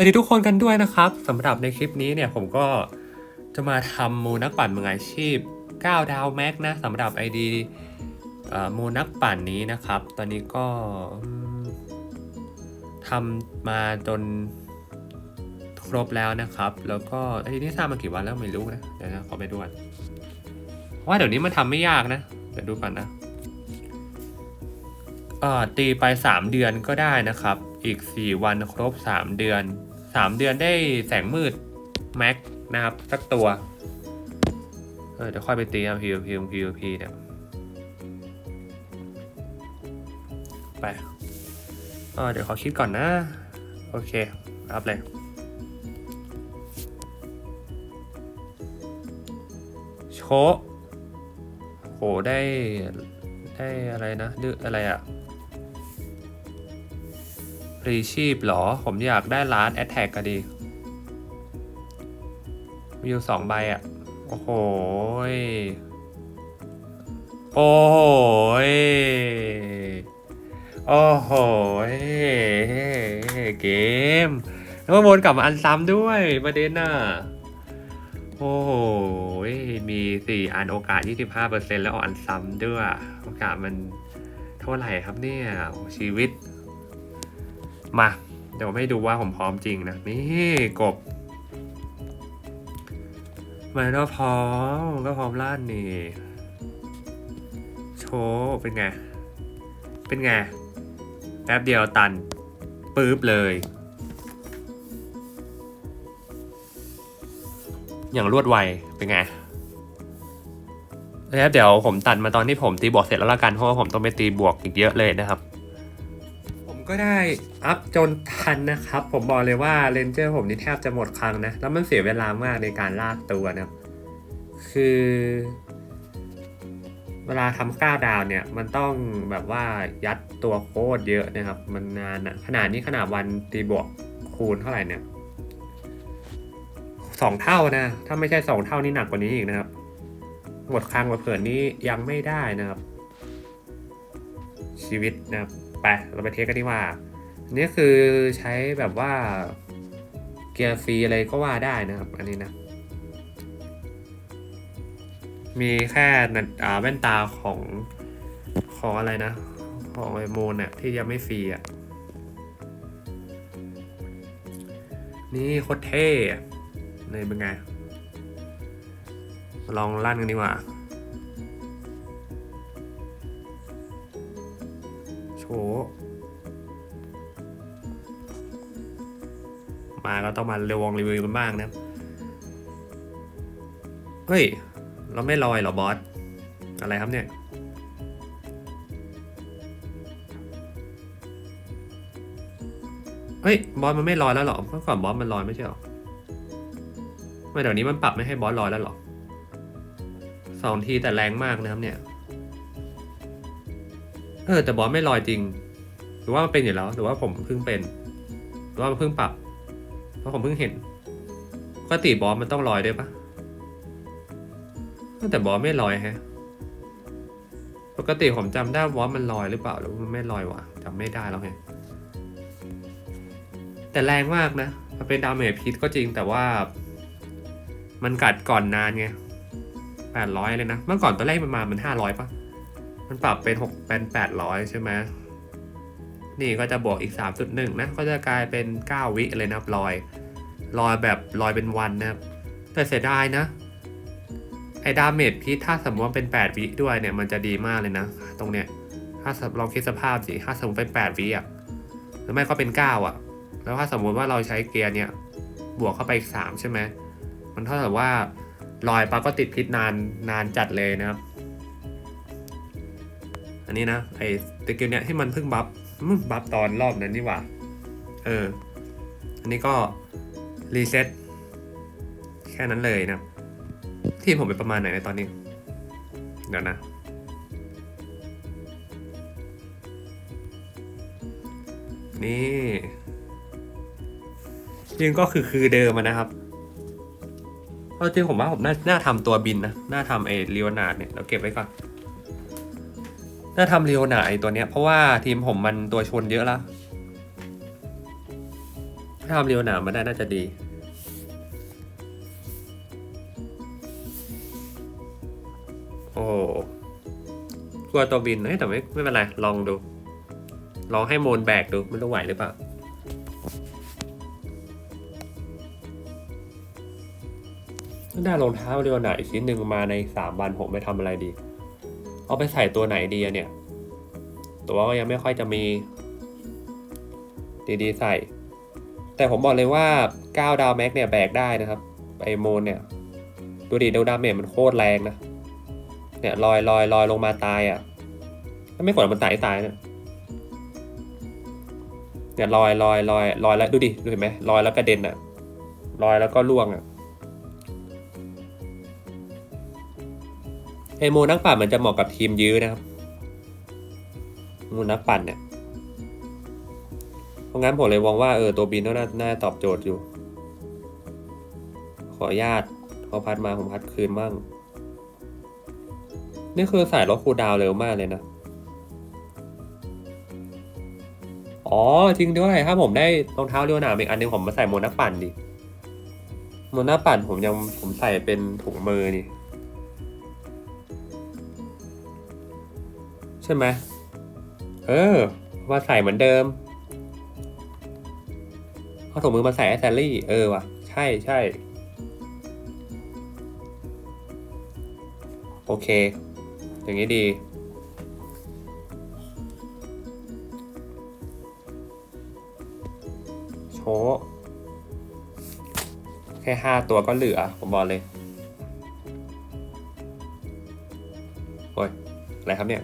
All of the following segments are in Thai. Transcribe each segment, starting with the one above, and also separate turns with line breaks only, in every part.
สวัสดีทุกคนกันด้วยนะครับสำหรับในคลิปนี้เนี่ยผมก็จะมาทำมูนักปั่นมืออาชีพ 9 ดาวแม็กนะสำหรับ ID เอ่อมูนักปั่นนี้นะครับ ตอนนี้ก็ทำมาจนครบแล้วนะครับ แล้วก็ไอ้นี่สร้างมากี่วันแล้วไม่รู้นะเดี๋ยวนะขอไปดูก่อนว่าเดี๋ยวนี้มันทำไม่ยากนะเดี๋ยวดูก่อนนะตีไป 3 เดือนก็ได้นะครับ อีก 4 วันครบ 3 เดือน 3 เดือนได้แสงมืดแม็กนะครับ สักตัว เออเดี๋ยวค่อยไปตีนะ PVP PVP เนี่ย ไปเออเดี๋ยวขอคิดก่อนนะ โอเครับเลยโชโหได้ได้อะไรนะดื้ออะไรอะ รีชีพหรอ ผมอยากได้ล้านแอตแทกก็ดี มีอยู่สองใบอะโอ้โห โอ้โห โอ้โห เกม แล้วมาวนกลับมาอันซ้ำด้วยประเด็นน่ะ โอ้โห มีสี่อันโอกาส 25%แล้วออกอันซ้ำด้วย โอกาสมันเท่าไหร่ครับเนี่ย ชีวิต มา เดี๋ยวผมให้ดูว่าผมพร้อมจริงนะ นี่กบมันก็พร้อมก็พร้อมล้านนี่ โชว์เป็นไง เป็นไง แป๊บเดียวตันปื๊บเลย อย่างรวดไว เป็นไงแล้วเดี๋ยวผมตัดมาตอนที่ผมตีบวกเสร็จแล้วละกันเพราะว่าผมต้องไปตีบวกอีกเยอะเลยนะครับ ก็ได้อัพจนทันนะครับ ผมบอกเลยว่าเรนเจอร์ผมนี่แทบจะหมดครั้งนะ แล้วมันเสียเวลามากในการลากตัวนะคือ เวลาทำก้าดาวเนี่ย มันต้องแบบว่ายัดตัวโคตรเยอะนะครับ มันนานอะขนาดนี้ขนาดวันตีบวกคูณเท่าไหร่เนี่ยสองเท่านะ ถ้าไม่ใช่สองเท่านี่หนักกว่านี้อีกนะครับหมดครั้งมาเผินนี้ยังไม่ได้นะครับ ชีวิตนะครับ ไปเราไปเทสกันดีกว่าอันนี่คือใช้แบบว่าเกียร์ฟรีอะไรก็ว่าได้นะครับ อันนี้นะ มีแค่นันอ่าแว่นตาของของอะไรนะ ของไอโมนเนี่ยที่ยังไม่ฟรีอะ นี่โคตรเท่เลยเป็นไง ลองลั่นกันดีกว่า มาก็ต้องมาเรวงรีวิวกันบ้างนะ เฮ้ย เราไม่ลอยหรอบอส อะไรครับเนี่ย เฮ้ย บอสมันไม่ลอยแล้วหรอเมื่อก่อนบอสมันลอยไม่ใช่หรอไม่เดี๋ยวนี้มันปรับไม่ให้บอสลอยแล้วหรอสองทีแต่แรงมากนะครับเนี่ย เออแต่บอสไม่ลอยจริง หรือว่ามันเป็นอยู่แล้ว หรือว่าผมเพิ่งเป็น หรือว่ามันเพิ่งปรับ เพราะผมเพิ่งเห็นปกติบอสมันต้องลอยด้วยปะแต่บอสไม่ลอยแฮะ ปกติผมจำได้บอสมันลอยหรือเปล่าหรือมันไม่ลอยวะจำไม่ได้แล้วไงแต่แรงมากนะมันเป็นดาเมจพิษก็จริงแต่ว่า มันกัดก่อนนานไงแปดร้อยเลยนะ เมื่อก่อนตัวแรกมันมามันห้าร้อยปะ มันปรับเป็นหกเป็นแปดร้อยใช่ไหมนี่ก็จะบวกอีกสามจุดหนึ่งนะ ก็จะกลายเป็นเก้าวิเลยนะครับลอย ลอยแบบลอยเป็นวันนะครับ แต่เสียดายนะ ไอ้ดาเมจพิษถ้าสมมติว่าเป็นแปดวิด้วยเนี่ย มันจะดีมากเลยนะ ตรงเนี้ย ถ้าลองคิดสภาพสิ ถ้าสมมติเป็นแปดวิอะ หรือไม่ก็เป็นเก้าอะ แล้วถ้าสมมติว่าเราใช้เกียร์เนี่ย บวกเข้าไปอีกสามใช่ไหม มันเท่ากับว่าลอยปาก็ติดพิษนานนานจัดเลยนะครับ อันนี้นะไอ้ตะเกียบเนี่ยที่มันเพิ่งบัฟบัฟตอนรอบนั้นนี่หว่า เออ อันนี้ก็รีเซ็ตแค่นั้นเลยนะทีมผมเป็นประมาณไหนในตอนนี้ เดี๋ยวนะ นี่จริงก็คือคือเดิมนะครับเอาจริงผมว่าผมน่าน่าทำตัวบินนะ น่าทำไอ้ลีโอนาดเนี่ย เราเก็บไว้ก่อน น่าทำเลีโอนาร์ดไอ้ตัวเนี้ยเพราะว่าทีมผมมันตัวชนเยอะละถ้าทำเรียวหนามมาได้น่าจะดีโอ้กลัวตัวบินเฮ้ยแต่ไม่ไม่เป็นไร ลองดู ลองให้โมนแบกดูไม่รู้ไหวหรือเปล่าถ้าได้รองเท้าเรียวหนาอีกชิ้นหนึ่งมาในสามวันผมไปทำอะไรดี เอาไปใส่ตัวไหนดีเนี่ย ตัวก็ยังไม่ค่อยจะมี ดีๆใส่ แต่ผมบอกเลยว่า 9 ดาวแม็กเนี่ยแบกได้นะครับไอโมนเนี่ย ดูดิดูดาเมจมันโคตรแรงนะ เนี่ยลอยลอยลอยลงมาตายอะ่ะถ้าไม่กดมันตายตายเนี่ยเนี่ยลอยลอยลอยลอยแล้วดูดิดูเห็นไหมลอยแล้วกระเด็นอะ่ะลอยแล้วก็ล่วงอะ่ะ ไอโมนักปั่นมันจะเหมาะกับทีมยื้อนะครับโมนักปั่นเนี่ยเพราะงั้นผมเลยมองว่าเออตัวบินน่าน่าตอบโจทย์อยู่ ขออนุญาตเขาพัดมาผมพัดคืนบ้างนี่คือสายลดคูดาวเร็วมากเลยนะ อ๋อจริงด้วยถ้าผมได้รองเท้าเรียวหนามอีกอันหนึงผมมาใส่โมนาปั่นดิโมนาปั่นผมยังผมใส่เป็นถุงมือนี่ ช่ไหมเออ มาใส่เหมือนเดิมเอาถุงมือมาใส่แอสแซลลี่ เออว่ะ ใช่ใช่โอเค อย่างนี้ดี โชว์แค่ห้าตัวก็เหลือ ผมบอกเลย โอ้ย อะไรครับเนี่ย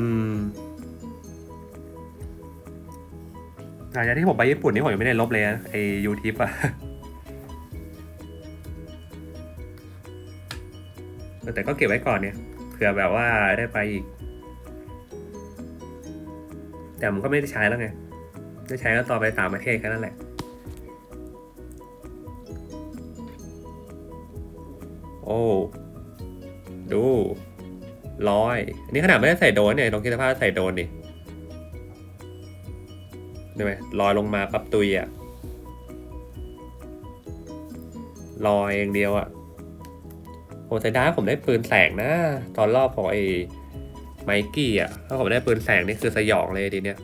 อืมหลังจากที่ผมไปญี่ปุ่นนี่ผมยังไม่ได้ลบเลยนะไอยูทิปอะแต่ก็เก็บไว้ก่อนเนี่ยเผื่อแบบว่าได้ไปอีก แต่มันก็ไม่ได้ใช้แล้วไงได้ใช้ก็ต่อไปต่างประเทศแค่นั้นแหละโอ้ดู ลอยอันนี้ขนาดไม่ได้ใส่โดนเนี่ยลองคิดสภาพใส่โดนดิได้ไหมลอยลงมาปับตุยอะลอยอย่างเดียวอะโอ้แต่ด้ผมได้ปืนแสงนะ ตอนรอบของไอ้ไมกี้อะถ้าผมได้ปืนแสงนี่คือสยองเลยดีเนี่ย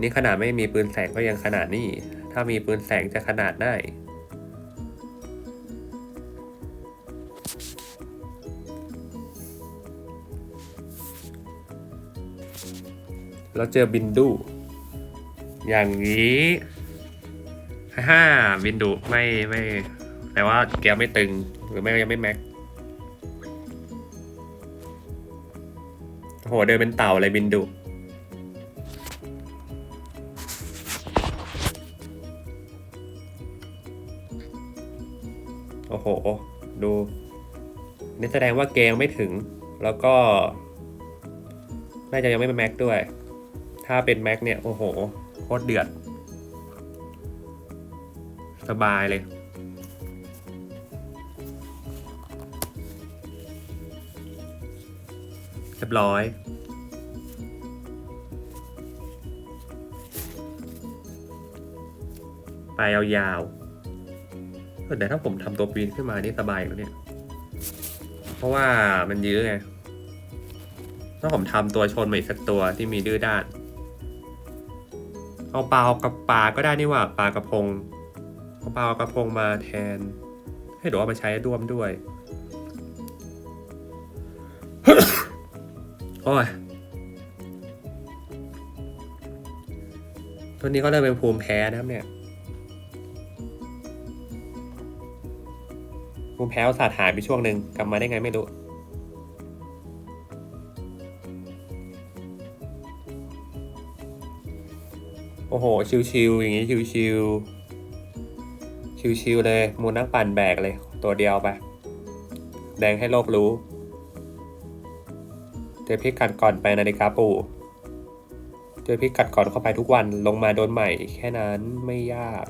นี่ขนาดไม่มีปืนแสงก็ยังขนาดนี้ ถ้ามีปืนแสงจะขนาดไห นเราเจอบินดู อย่างนี้ฮ่าบินดูไม่ไม่แต่ว่าแกไม่ตึงหรือไม่ยังไม่แม็กโอ้โหเดินเป็นเต่าเลยบินดูโอ้โห ดู นี่แสดงว่าเกมไม่ถึง แล้วก็ น่าจะยังไม่เป็นแม็กด้วย ถ้าเป็นแม็กเนี่ย โอ้โหโคตรเดือด สบายเลย เรียบร้อยไปยาวๆเออแต่ถ้าผมทำตัวปีนขึ้นมานี่สบายกว่าเนี่ย เพราะว่ามันยื้อไง ถ้าผมทำตัวชนมาอีกสักตัวที่มีดื้อด้าน เอาเปล่ากับปลาก็ได้นี่หว่าปลากระพงเอาเปล่ากระพงมาแทน ให้เดี๋ยวเอามาใช้ร่วมด้วยโอ้ยตัวนี้ก็เริ่มเป็นภูมิแพ้นะครับเนี่ยภูมิแพ้อุตสาดหายไปช่วงหนึ่งกลับมาได้ไงไม่รู้ อ้โห ชิวๆอย่างนี้ชิวๆชิวๆเลยมูนักปั่นแบกเลย ตัวเดียวไป แดงให้โลกรู้ เจอพิกัดก่อนไปนาฬิกาปู่ เจอพิกัดก่อนเข้าไปทุกวันลงมาโดนใหม่ แค่นั้นไม่ยาก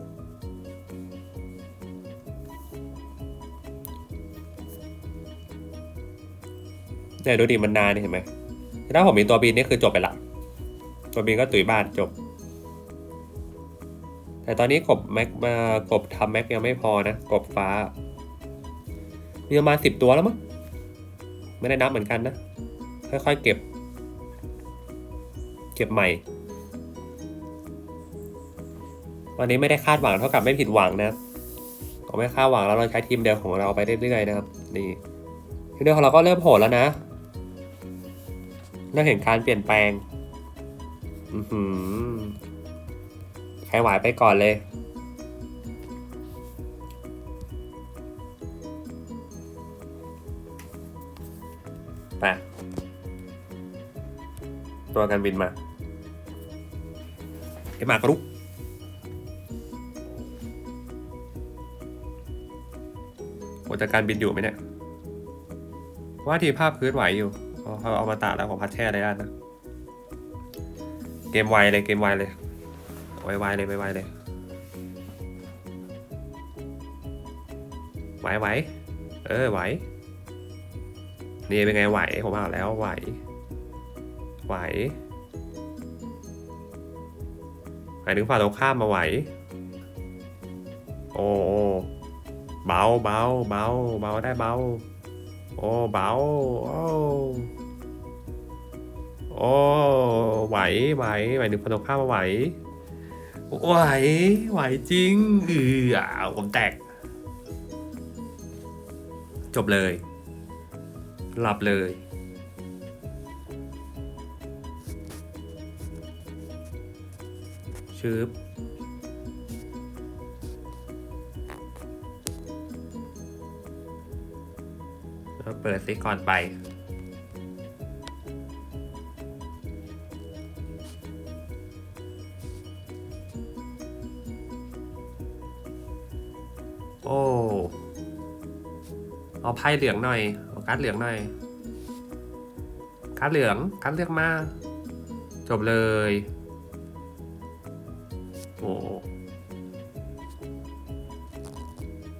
เนี่ยดูดิมันนานนี่เห็นไหมถ้าผมมีตัวบินนี่คือจบไปละ ตัวบินก็ตุยบ้านจบ แต่ตอนนี้กบแม็กมากบทำแม็กยังไม่พอนะกบฟ้า มีประมาณสิบตัวแล้วมั้งไม่ได้นับเหมือนกันนะ ค่อยๆเก็บ เก็บใหม่ วันนี้ไม่ได้คาดหวังเท่ากับไม่ผิดหวังนะครับเราไม่คาดหวังแล้วเราใช้ทีมเดียวของเราไปเรื่อยๆนะครับ นี่ทีมเดียวของเราก็เริ่มโหดแล้วนะเริ่มเห็นการเปลี่ยนแปลง อือหือ ใครไหวไปก่อนเลย ไปตัวการบินมาเอ็มากรุกโอจะการบินอยู่ไหมเนี่ย ว่าทีภาพพื้นไหวอยู่เอาเอามาตาแล้วของพัดแช่เลยอะนะ เกมไวเลยเกมไวเลย ไวไวๆเลยไวไวๆเลยไหวไหวเออไหวนี่เป็นไงไหวผมบอกแล้วไหวไหวหมายถึงฝ่าตรงข้ามมาไหว โอ้เบาเบาเบาเบาได้เบา โอ้เบาโอ้โอ้ไหวไหวหมายถึงฝ่าตรงข้ามมาไหว ไหว ไหวจริงเอออ่าวผมแตก จบเลย หลับเลยชืบแล้วเปิดซิก่อนไป โอ้เอาไพ่เหลืองหน่อยเอาการ์ดเหลืองหน่อยการ์ดเหลืองการ์ดเลือกมา จบเลยโอ้โห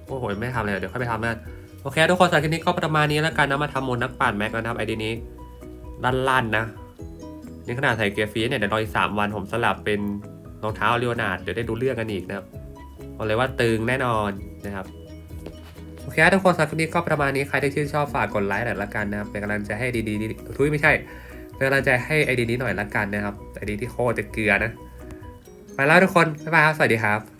โอ้โหไม่ทำเลยเดี๋ยวค่อยไปทำนะโอเคทุกคนสำหรับคลิปนี้ก็ประมาณนี้แล้วกันนะมาทำมนนักปั่นแม็กนะครับไอดีนี้ลั่นๆนะนี่ขนาดใส่เกียร์ฟรีเนี่ยเดี๋ยวรออีกสามวันผมสลับเป็นรองเท้าเรียวนาดเดี๋ยวได้ดูเรื่องกันอีกนะครับบอกเลยว่าตึงแน่นอน นะครับโอเคครับทุกคนสำหรับคลิปนี้ก็ประมาณนี้ใครที่ชื่นชอบฝากกดไลค์หน่อยละกันนะครับเป็นกำลังใจให้ดีๆดีทุยไม่ใช่เป็นกำลังใจให้ไอดีนี้หน่อยละกันนะครับไอดีที่โคตรจะเกลือนะไปแล้วทุกคนบ๊ายบายครับสวัสดีครับ